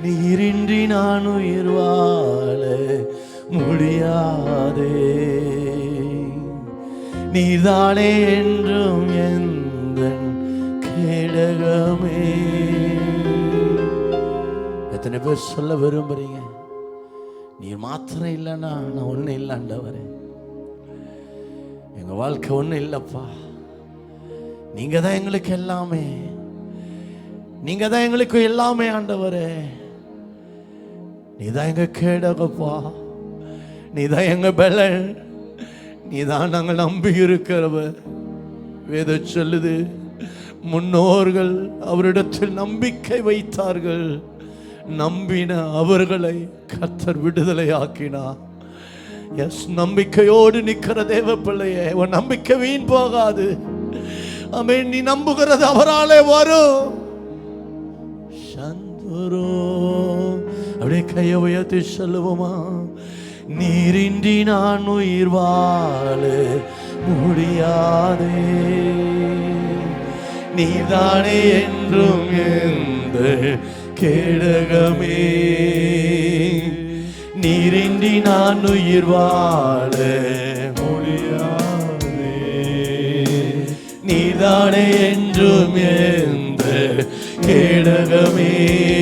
நீரின்றி நான் உயிர் வாழ முடியாதே. நீதானே என்றும் எந்த கேடகமே. எத்தனை பேர் சொல்ல விரும்புறீங்க? நீர் மாத்திரம் இல்லைன்னா நான் ஒன்றும் இல்லைண்டவரே எங்க வாழ்க்கை ஒன்றும் இல்லைப்பா. நீங்கள் தான் எங்களுக்கு எல்லாமே. நீங்கள் தான் எங்களுக்கு எல்லாமே ஆண்டவரே. நீ தான் எங்க கேடகப்பா. நீ தான் எங்க பலன். நீ தான் நாங்கள் நம்பி இருக்கிறவ வேத சொல்லுது முன்னோர்கள் அவரிடத்தில் நம்பிக்கை வைத்தார்கள். நம்பின அவர்களை கத்தர் விடுதலை ஆக்கினார் எஸ் நம்பிக்கையோடு நிக்கிற தேவ பிள்ளையே உன் நம்பிக்கை வீண் போகாது. ஆமென் நீ நம்புகிறது அவராலே வரும். சந்துரோ. அப்படியே கையை உயர்த்தி சொல்லுவோமா? நீரின்றி நான் உயிர் வாழ முடியாதே. நீதானே என்றும் எந்த கேடகமே. நீரின்றி நான் உயிர் வாழ முடியாதே. நீதானே என்றும் எந்த கேடகமே.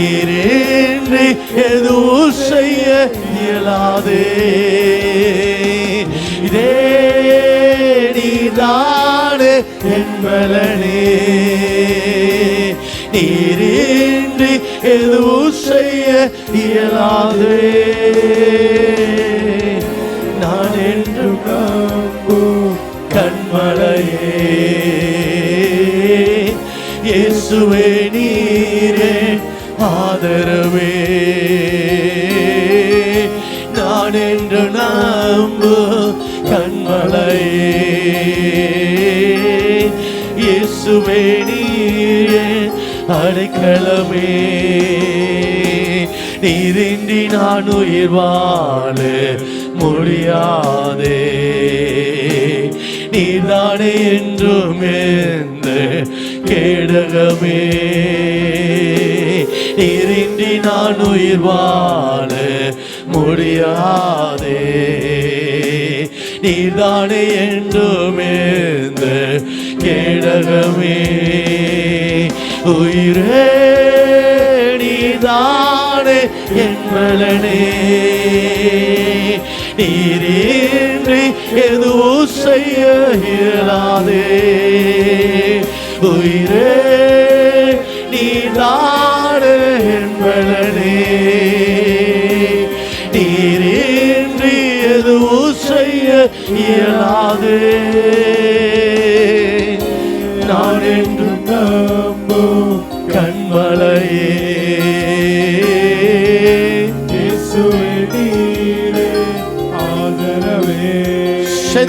நீரின்றி எதுவும் செய்ய இயலாதே. இதே நீதானே என்பலனே நீரின்றி எதுவும் செய்ய இயலாதே. அடைக்கலமே நீரின்றி நான் உயிர் வாழ முடியாதே. நீதானே என்றும் எந்த கேடகமே. நீரின்றி நான் உயிர் வாழ முடியாதே. நீதானே என்றும் எந்த கேடகமே. உயிரே நீதானே என் பலனே நீரின்றி எதுவும் செய்ய இயலாதே. உயிரே நீதான்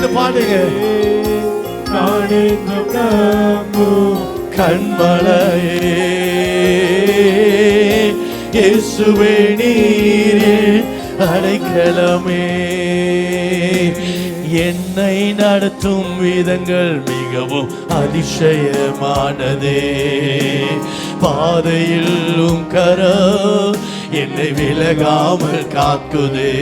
சேர்ந்து பாடுங்க. நான் என்றும் நம்பும் கண்மலையே இயேசுவே நீரே அடைக்கலமே. என்னை நடத்தும் விதங்கள் மிகவும் அதிசயமானதே. பாதையிலும் கரோ என்னை விலகாமல் காக்குதே.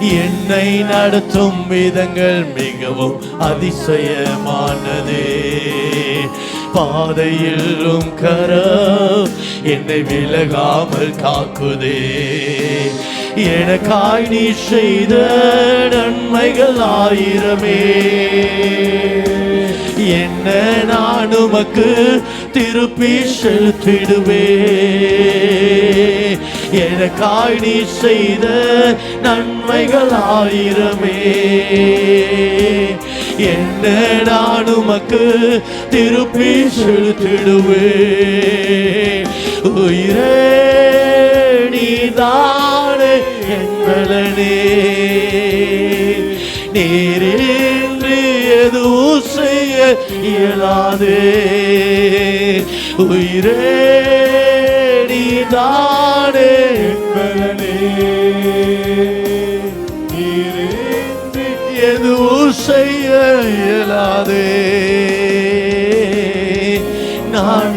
என்னை நடத்தும் விதங்கள் மிகவும் அதிசயமானதே. பாதையிலும் கரோ என்னை விலகாமல் காக்குதே. எனக்காய் நீ செய்த நன்மைகள் ஆயிரமே. என்ன நான் உமக்கு திருப்பி செலுத்திடுவே. எனக்காய் நீ செய்த நன்மைகள் ஆயிரமே என்ன நான் உமக்கு திருப்பி செலுத்திடுவே உயிரே நீதானே என்பலனே நீரின்றி எதுவும் செய்ய இயலாதே. உயிரே நீதான் எதுவும் செய்ய இயலாதே. நான்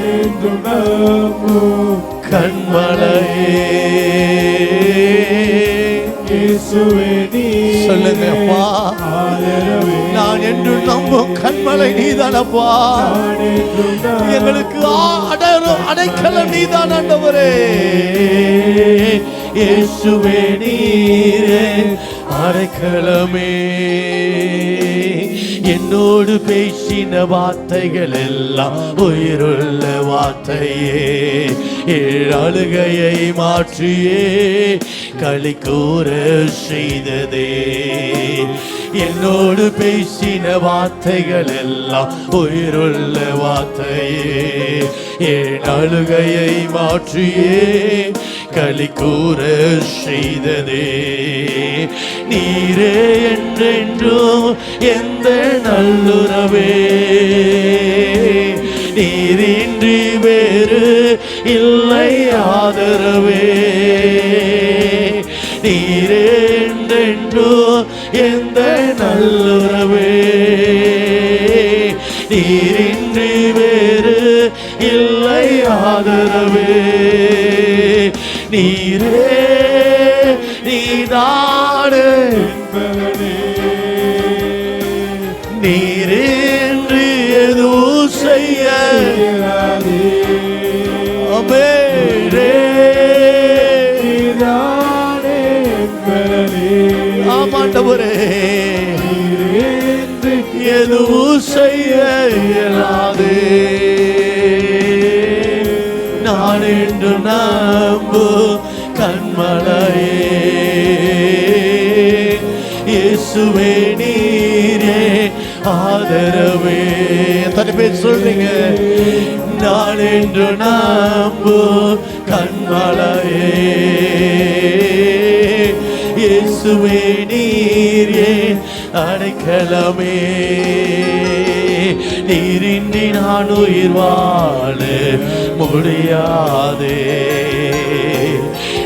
கண்மலையே. சொல்லுங்க அப்பா. நான் என்று நம்பும் கண்மலை நீதானப்பா. எங்களுக்கு அடைக்கல நீதான் ஆண்டவரே. இயேசுவே நீரே அடைக்கலமே என்னோடு பேசின வார்த்தைகள் எல்லாம் உயிருள்ள வார்த்தையே. ஏழழுகையை மாற்றியே களி கூற செய்ததே. என்னோடு பேசின வார்த்தைகள் எல்லாம் உயிருள்ள வார்த்தையே. ஏழழுகையை மாற்றியே களி கூற செய்ததே. நீரே என்றென்றும் எந்த நல்லுறவே. நீரின்றி வேறு இல்லை ஆதரவே. நீரே நீதானே. நீரின்றி எதுவும் செய்ய. அமேரே நீதானே ஆமாண்டவரே எதுவும் செய்ய இயலாது. நான் என்று நம்பு ஆதரவே எத்தனை பேர் சொல்றீங்க. நான் என்று நம்பு கண்மலையே இயேசுவே நீரே அடைக்கலமே? நீரின்றி நான் உயிர் வாழ முடியாதே.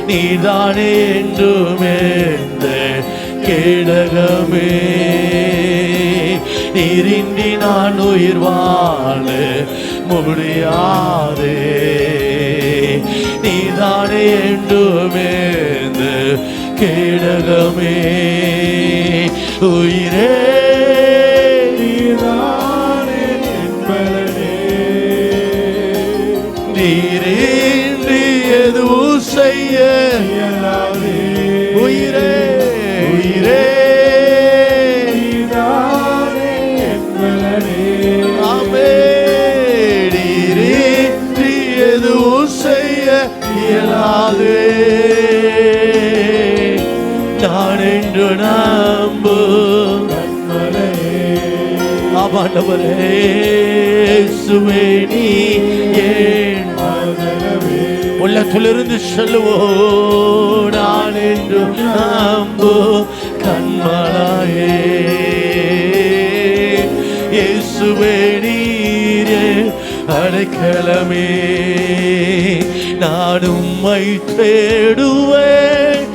நீதானே என்றுமே கேடகமே. நீரின்றி நான் உயிர் வாழ முடியாதே. நீதானே என்றுமே கேடகமே. உயிர் இயலாதே. நான் என்று நம்பு. ஆமாண்டவரே சுவே ஏன்? உள்ளத்திலிருந்து சொல்லுவோ நான் என்று நம்பு. கண்மலாயே இயேசுவே நீரே அடைக்கலமே. நான் உம்மை தேடுவேன்.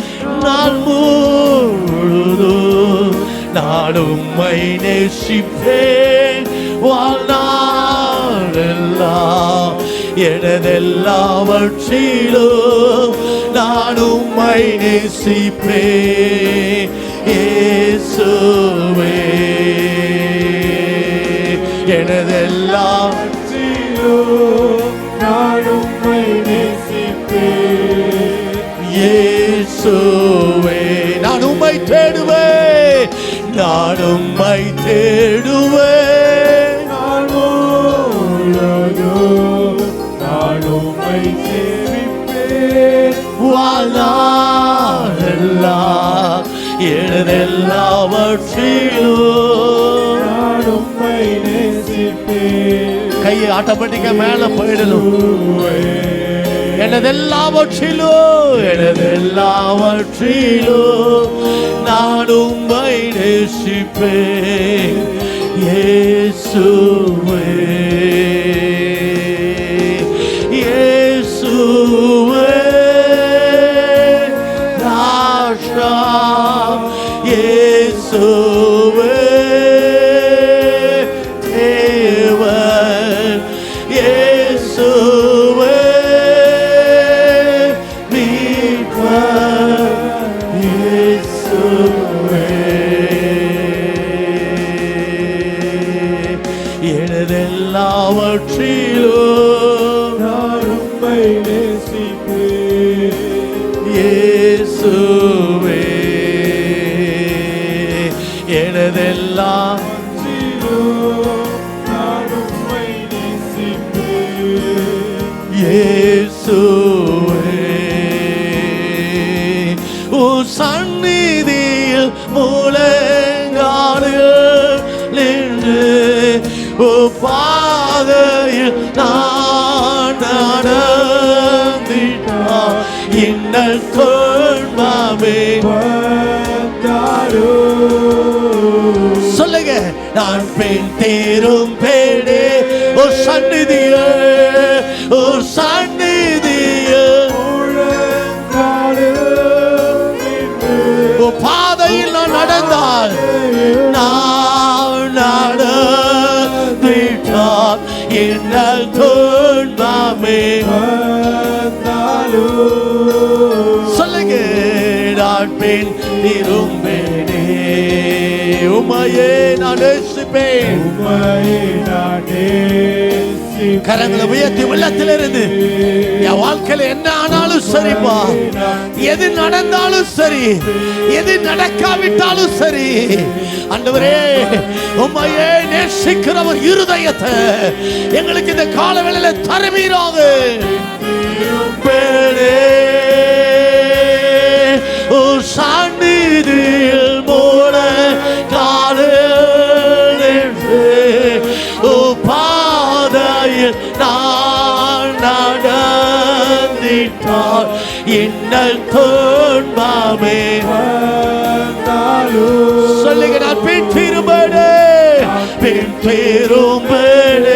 நான் முழுதும் நான் உம்மை நேசிப்பேன். வாழ்நாளெல்லாம் எனதெல்லாவற்றிலும் நான் உம்மை நேசிப்பேன். இயேசுவே எனதெல்லாம் இயேசுவே நான் உம்மை தேடுவேன் நான் உம்மை தேடுவேன் நான் உம்மை சேவிப்பேன். வாழ்நாளெல்லாம் எனதெல்லாவற்றிலும் நான் உம்மை நேசிப்பேன். கையை ஆட்டோமேட்டிக்கா மேல போயிடணும். எனதெல்லாவற்றிலும் எனதெல்லாவற்றிலும் நான் உம்மை நேசிப்பேன். இயேசுவே. பாதையில் நான் நடந்திட்டான் இன்னல் துன்பமே. வந்தாரோ? சொல்லுங்க நான் பெண் தேரும் பேடே இன்னல் துன்பமே சொல்லுங்க நான் பெண் திரும்பேனே. உமையே நான் நேசிப்பேன். கரங்களை உயர்த்தி உள்ளத்திலிருந்து என் வாழ்க்கையில் என்ன ஆனாலும் சரிப்பா. எது நடந்தாலும் சரி. எது நடக்காவிட்டாலும் சரி. ஆண்டவரே உண்மையே நேசிக்கிற ஒரு இருதயத்தை. எங்களுக்கு இந்த காலவேளையில தருவீராக. பேரே இன்னல் துன்பமே. சொல்லுங்க நான் பின் திரும்படே பின் திரும்படே.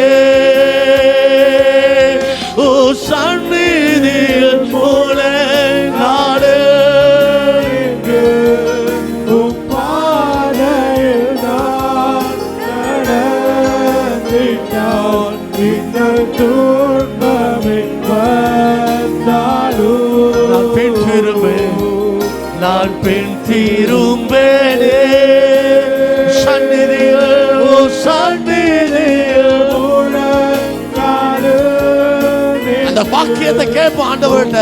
அந்த பாக்கியத்தை கேட்போம் ஆண்டவர்கிட்ட.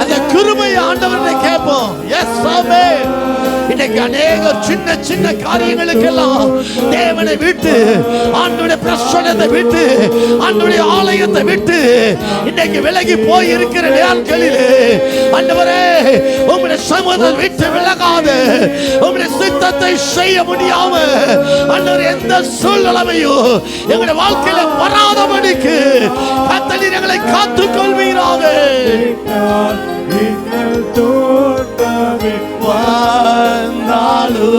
அந்த கிருமையை ஆண்டவர்கிட்ட கேட்போம். எஸ் சாமே இன்னைக்கு அநேக சின்ன சின்ன காரியங்களுக்கெல்லாம் தேவனை விட்டு ஆண்டுடைய பிரசனத்தை விட்டு ஆண்டுடைய ஆலயத்தை விட்டு இன்னைக்கு விலகி போய் இருக்கிற நாட்களிலே ஆண்டவரே உங்களுடைய சமூகத்தை விட்டு விலகாத உங்களுடைய சித்தத்தை செய்ய முடியாம ஆண்டவர் எந்த சூழ்நிலைமையும் எங்களுடைய வாழ்க்கையில வராதபடிக்கு கத்தலின் எங்களை காத்துக் கொள்வீராக വന്നാലോ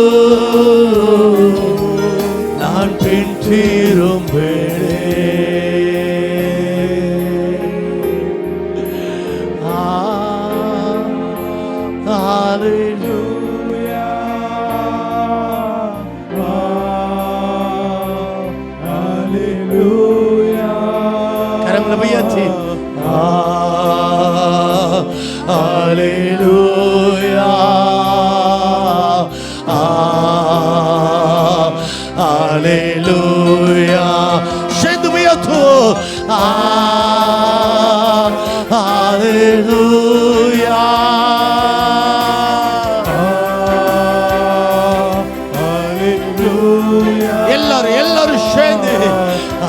எல்லாரும் எல்லாரும் சேர்ந்து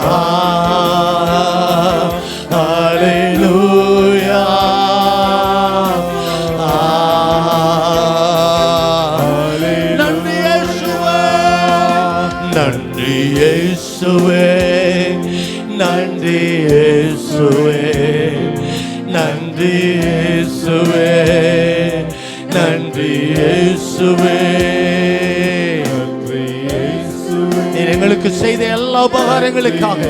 ஆ, எங்களுக்கு செய்த எல்லா உபகாரங்களுக்காக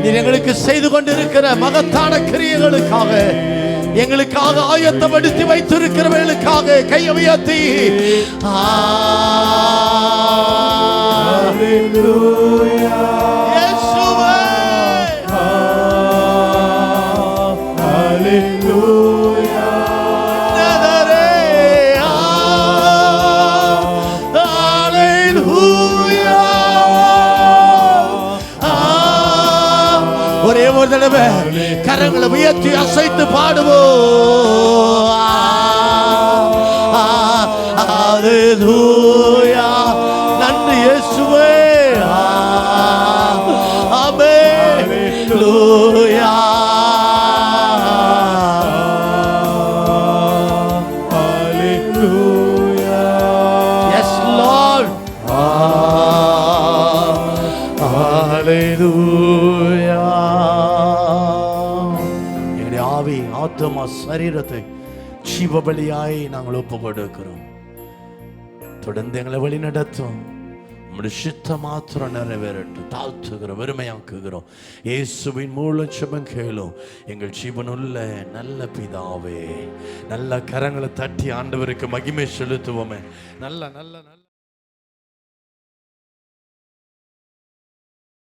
நீர் எங்களுக்கு செய்து கொண்டிருக்கிற மகத்தான கிரியங்களுக்காக எங்களுக்காக ஆயத்தப்படுத்தி வைத்திருக்கிறவர்களுக்காக கையை உயர்த்தி. ஆ, ஒரு தடவை கரங்களை உயர்த்தி அசைத்து பாடுவோம். நன்றி இயேசுவே. அமே லூயா Hallelujah. சரீரத்தை ஜீவபலியாய் நாங்கள் ஒப்பு கொடுக்கிறோம் தொடர்ந்து எங்களை வழி நடத்தும் சித்த மாத்திரம் நிறைவேறட்டும். தாழ்த்துகிறோம் வெறுமையாக்குகிறோம். இயேசுவின் மூலம் செபம் கேளும். எங்கள் ஜீவனுள்ள நல்ல பிதாவே நல்ல கரங்களை தட்டி ஆண்டவருக்கு மகிமை செலுத்துவோமே. நல்ல நல்ல நல்ல